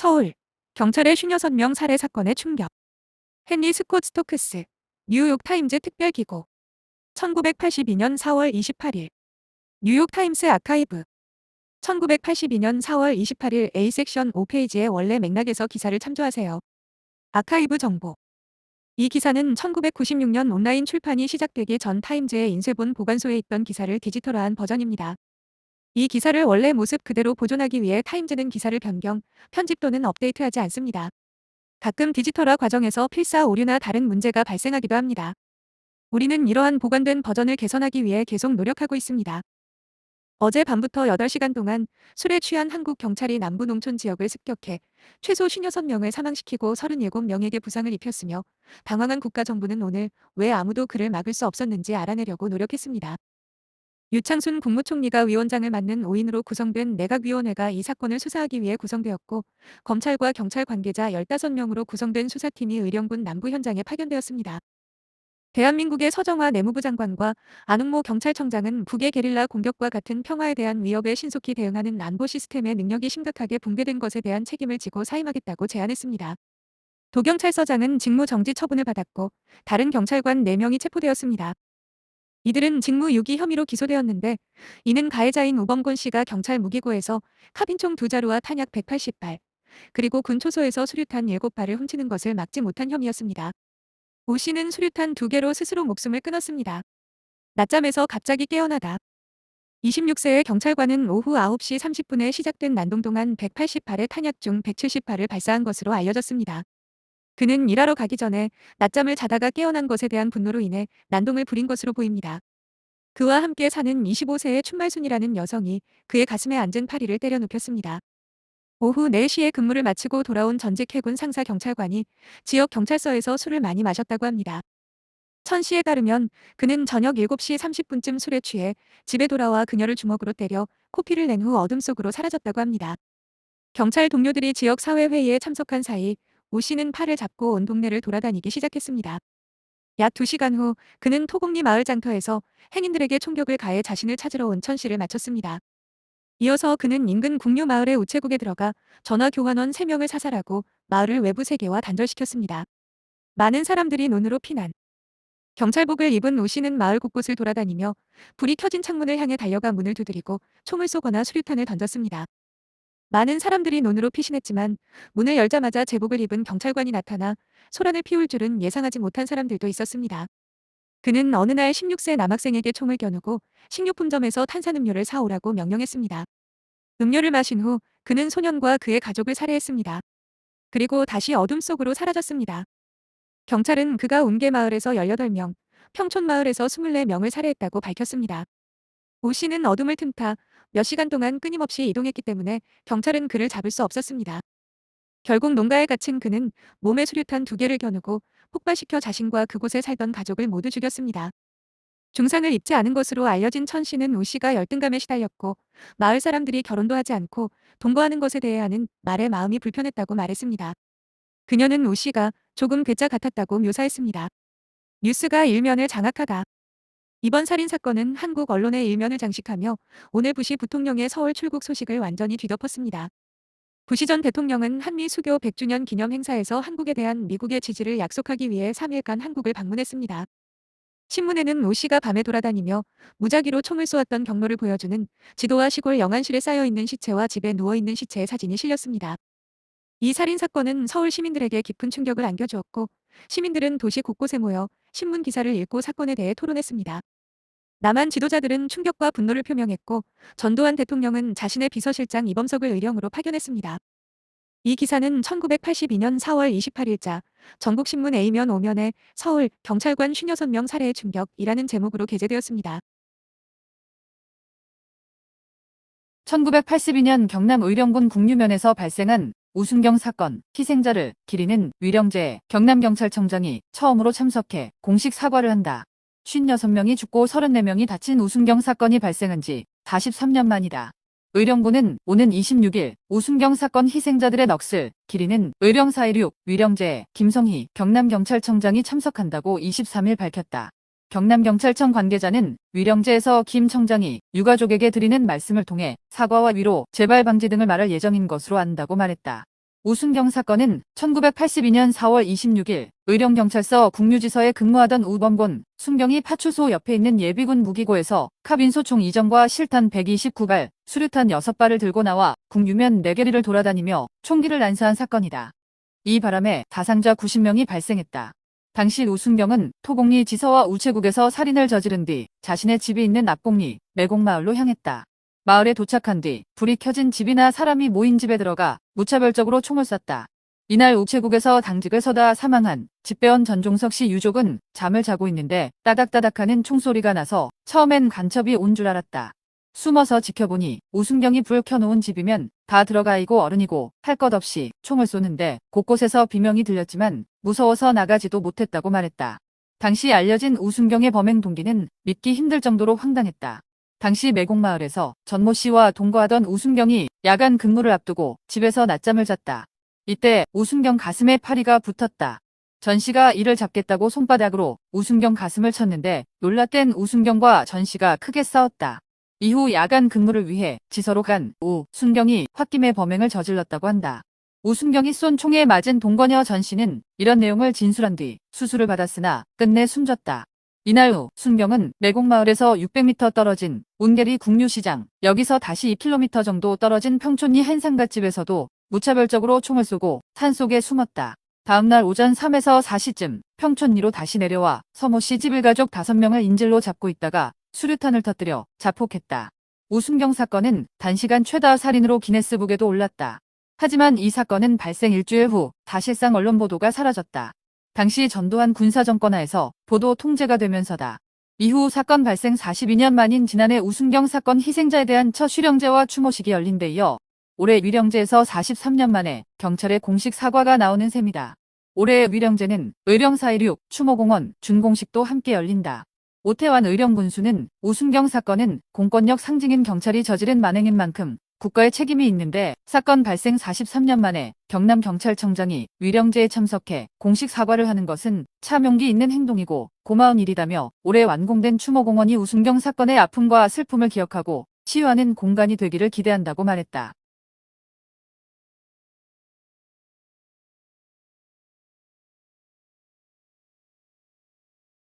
서울 경찰의 56명 살해 사건의 충격. 헨리 스콧 스토크스 뉴욕 타임즈 특별기고 1982년 4월 28일 뉴욕 타임스 아카이브 1982년 4월 28일 A섹션 5페이지의 원래 맥락에서 기사를 참조하세요. 아카이브 정보 이 기사는 1996년 온라인 출판이 시작되기 전 타임즈의 인쇄본 보관소에 있던 기사를 디지털화한 버전입니다. 이 기사를 원래 모습 그대로 보존하기 위해 타임즈는 기사를 변경, 편집 또는 업데이트하지 않습니다. 가끔 디지털화 과정에서 필사 오류나 다른 문제가 발생하기도 합니다. 우리는 이러한 보관된 버전을 개선하기 위해 계속 노력하고 있습니다. 어제 밤부터 8시간 동안 술에 취한 한국 경찰이 남부 농촌 지역을 습격해 최소 56명을 사망시키고 37명에게 부상을 입혔으며 당황한 국가정부는 오늘 왜 아무도 그를 막을 수 없었는지 알아내려고 노력했습니다. 유창순 국무총리가 위원장을 맡는 5인으로 구성된 내각위원회가 이 사건을 수사하기 위해 구성되었고 검찰과 경찰 관계자 15명으로 구성된 수사팀이 의령군 남부 현장에 파견되었습니다. 대한민국의 서정화 내무부 장관과 안웅모 경찰청장은 북의 게릴라 공격과 같은 평화에 대한 위협에 신속히 대응하는 안보 시스템의 능력이 심각하게 붕괴된 것에 대한 책임을 지고 사임하겠다고 제안했습니다. 도경찰서장은 직무 정지 처분을 받았고 다른 경찰관 4명이 체포되었습니다. 이들은 직무 유기 혐의로 기소되었는데 이는 가해자인 우범곤 씨가 경찰 무기고에서 카빈총 두 자루와 탄약 180발 그리고 군 초소에서 수류탄 7발을 훔치는 것을 막지 못한 혐의였습니다. 오 씨는 수류탄 두 개로 스스로 목숨을 끊었습니다. 낮잠에서 갑자기 깨어나다. 26세의 경찰관은 오후 9시 30분에 시작된 난동 동안 180발의 탄약 중 170발을 발사한 것으로 알려졌습니다. 그는 일하러 가기 전에 낮잠을 자다가 깨어난 것에 대한 분노로 인해 난동을 부린 것으로 보입니다. 그와 함께 사는 25세의 춘말순이라는 여성이 그의 가슴에 앉은 파리를 때려 눕혔습니다. 오후 4시에 근무를 마치고 돌아온 전직 해군 상사 경찰관이 지역 경찰서에서 술을 많이 마셨다고 합니다. 천 씨에 따르면 그는 저녁 7시 30분쯤 술에 취해 집에 돌아와 그녀를 주먹으로 때려 코피를 낸 후 어둠 속으로 사라졌다고 합니다. 경찰 동료들이 지역 사회회의에 참석한 사이 오 씨는 팔을 잡고 온 동네를 돌아다니기 시작했습니다. 약 2시간 후 그는 토곡리 마을 장터에서 행인들에게 총격을 가해 자신을 찾으러 온 천 씨를 마쳤습니다. 이어서 그는 인근 국류 마을의 우체국에 들어가 전화 교환원 3명을 사살하고 마을을 외부 세계와 단절시켰습니다. 많은 사람들이 논으로 피난. 경찰복을 입은 오 씨는 마을 곳곳을 돌아다니며 불이 켜진 창문을 향해 달려가 문을 두드리고 총을 쏘거나 수류탄을 던졌습니다. 많은 사람들이 논으로 피신했지만 문을 열자마자 제복을 입은 경찰관이 나타나 소란을 피울 줄은 예상하지 못한 사람들도 있었습니다. 그는 어느 날 16세 남학생에게 총을 겨누고 식료품점에서 탄산음료를 사오라고 명령했습니다. 음료를 마신 후 그는 소년과 그의 가족을 살해했습니다. 그리고 다시 어둠 속으로 사라졌습니다. 경찰은 그가 운계 마을에서 18명, 평촌 마을에서 24명을 살해했다고 밝혔습니다. 오 씨는 어둠을 틈타 몇 시간 동안 끊임없이 이동했기 때문에 경찰은 그를 잡을 수 없었습니다. 결국 농가에 갇힌 그는 몸에 수류탄 두 개를 겨누고 폭발시켜 자신과 그곳에 살던 가족을 모두 죽였습니다. 중상을 입지 않은 것으로 알려진 천 씨는 우 씨가 열등감에 시달렸고 마을 사람들이 결혼도 하지 않고 동거하는 것에 대해 하는 말에 마음이 불편했다고 말했습니다. 그녀는 우 씨가 조금 괴짜 같았다고 묘사했습니다. 뉴스가 일면을 장악하다. 이번 살인 사건은 한국 언론의 일면을 장식하며 오늘 부시 부통령의 서울 출국 소식을 완전히 뒤덮었습니다. 부시 전 대통령은 한미 수교 100주년 기념 행사에서 한국에 대한 미국의 지지를 약속하기 위해 3일간 한국을 방문했습니다. 신문에는 오 씨가 밤에 돌아다니며 무작위로 총을 쏘았던 경로를 보여주는 지도와 시골 영안실에 쌓여있는 시체와 집에 누워있는 시체의 사진이 실렸습니다. 이 살인 사건은 서울 시민들에게 깊은 충격을 안겨주었고 시민들은 도시 곳곳에 모여 신문 기사를 읽고 사건에 대해 토론했습니다. 남한 지도자들은 충격과 분노를 표명했고 전두환 대통령은 자신의 비서실장 이범석을 의령으로 파견했습니다. 이 기사는 1982년 4월 28일자 전국신문 A면 5면에 서울 경찰관 56명 살해의 충격이라는 제목으로 게재되었습니다. 1982년 경남 의령군 국류면에서 발생한 우순경 사건 희생자를 기리는 위령제에 경남경찰청장이 처음으로 참석해 공식 사과를 한다. 56명이 죽고 34명이 다친 우순경 사건이 발생한 지 43년 만이다. 의령군은 오는 26일 우순경 사건 희생자들의 넋을 기리는 의령 4.16 위령제에 김성희 경남경찰청장이 참석한다고 23일 밝혔다. 경남경찰청 관계자는 위령제에서 김 청장이 유가족에게 드리는 말씀을 통해 사과와 위로, 재발 방지 등을 말할 예정인 것으로 안다고 말했다. 우순경 사건은 1982년 4월 26일 의령경찰서 국유지서에 근무하던 우범곤, 순경이 파출소 옆에 있는 예비군 무기고에서 카빈소 총 2정과 실탄 129발, 수류탄 6발을 들고 나와 국유면 4개리를 돌아다니며 총기를 난사한 사건이다. 이 바람에 다상자 90명이 발생했다. 당시 우순경은 토곡리 지서와 우체국에서 살인을 저지른 뒤 자신의 집이 있는 앞곡리, 매곡마을로 향했다. 마을에 도착한 뒤 불이 켜진 집이나 사람이 모인 집에 들어가 무차별적으로 총을 쐈다. 이날 우체국에서 당직을 서다 사망한 집배원 전종석 씨 유족은 잠을 자고 있는데 따닥따닥하는 총소리가 나서 처음엔 간첩이 온 줄 알았다. 숨어서 지켜보니 우순경이 불 켜놓은 집이면 다 들어가 있고 어른이고 할 것 없이 총을 쏘는데 곳곳에서 비명이 들렸지만 무서워서 나가지도 못했다고 말했다. 당시 알려진 우순경의 범행 동기는 믿기 힘들 정도로 황당했다. 당시 매곡마을에서 전모 씨와 동거하던 우순경이 야간 근무를 앞두고 집에서 낮잠을 잤다. 이때 우순경 가슴에 파리가 붙었다. 전 씨가 이를 잡겠다고 손바닥으로 우순경 가슴을 쳤는데 놀랐던 우순경과 전 씨가 크게 싸웠다. 이후 야간 근무를 위해 지서로 간 우 순경이 홧김에 범행을 저질렀다고 한다. 우순경이 쏜 총에 맞은 동거녀 전 씨는 이런 내용을 진술한 뒤 수술을 받았으나 끝내 숨졌다. 이날 후 순경은 매곡마을에서 600m 떨어진 운계리 국류시장, 여기서 다시 2km 정도 떨어진 평촌리 한상갓집에서도 무차별적으로 총을 쏘고 산속에 숨었다. 다음날 오전 3에서 4시쯤 평촌리로 다시 내려와 서모 씨집 일가족 5명을 인질로 잡고 있다가 수류탄을 터뜨려 자폭했다. 우순경 사건은 단시간 최다 살인으로 기네스북에도 올랐다. 하지만 이 사건은 발생 일주일 후 사실상 언론 보도가 사라졌다. 당시 전두환 군사정권하에서 보도 통제가 되면서다. 이후 사건 발생 42년 만인 지난해 우순경 사건 희생자에 대한 첫 휴령제와 추모식이 열린 데 이어 올해 위령제에서 43년 만에 경찰의 공식 사과가 나오는 셈이다. 올해 위령제는 의령 4.16 추모공원 준공식도 함께 열린다. 오태환 의령군수는 우순경 사건은 공권력 상징인 경찰이 저지른 만행인 만큼 국가의 책임이 있는데 사건 발생 43년 만에 경남경찰청장이 위령제에 참석해 공식 사과를 하는 것은 참 용기 있는 행동이고 고마운 일이다며 올해 완공된 추모공원이 우순경 사건의 아픔과 슬픔을 기억하고 치유하는 공간이 되기를 기대한다고 말했다.